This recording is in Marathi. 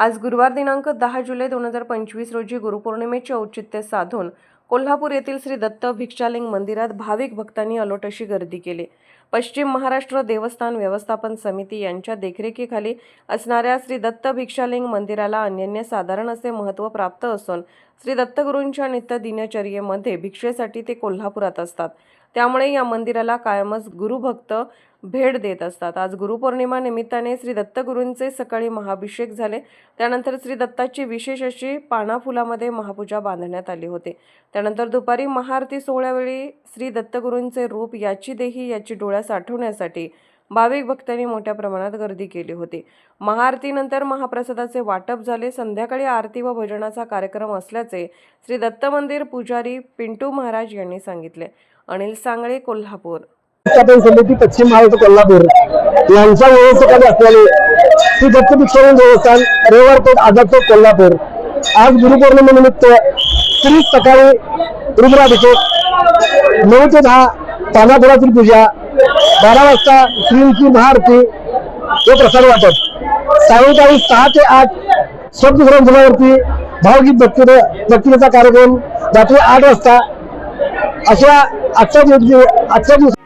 आज गुरुवार दिनांक दहा जुलै दोन हजार पंचवीस रोजी गुरुपौर्णिमेचे औचित्य साधून कोल्हापूर येथील श्री दत्त भिक्षालिंग मंदिरात भाविक भक्तांनी अलोट अशी गर्दी केली. पश्चिम महाराष्ट्र देवस्थान व्यवस्थापन समिती यांच्या देखरेखीखाली असणाऱ्या श्री दत्त भिक्षालिंग मंदिराला अन्यन्य साधारण असे महत्त्व प्राप्त असून श्री दत्तगुरूंच्या नित्य दिनचर्येमध्ये भिक्षेसाठी ते कोल्हापुरात असतात. त्यामुळे या मंदिराला कायमच गुरुभक्त भेट देत असतात. आज गुरुपौर्णिमा निमित्ताने श्री दत्तगुरूंचे सकाळी महाभिषेक झाले. त्यानंतर श्री दत्ताची विशेष अशी पानाफुलामध्ये महापूजा बांधण्यात आली होती. त्यानंतर दुपारी महाआरती सोहळ्यावेळी श्री दत्तगुरूंचे रूप याची देही याची डोळ्यास आठवण्यासाठी भाविक भक्तांनी मोठ्या प्रमाणात गर्दी केली होती. महाआरतीनंतर महाप्रसादाचे वाटप झाले. संध्याकाळी आरती व भजनाचा कार्यक्रम असल्याचे श्री दत्त मंदिर पुजारी पिंटू महाराज यांनी सांगितले. अनिल सांगळे कोल्हापूर. समिती पश्चिम महाराष्ट्र कोल्हापूर यांच्या व्यवस्थापन असलेले श्री दत्तभिक्षण देवस्थान रविवार पेठ आझाद कोल्हापूर. आज गुरुपौर्णिमेनिमित्त श्री सकाळी रुद्राभिषेक नऊ ते दहा तानापुरातील पूजा बारा वाजता श्रींची महाआरती हे प्रसाद वाटत सायंकाळी सहा ते आठ शब्दग्रंथावरती भावगीत भक्ती भक्तीचा कार्यक्रम. रात्री आठ वाजता अशा आजच्या दिवशी आजच्या दिवशी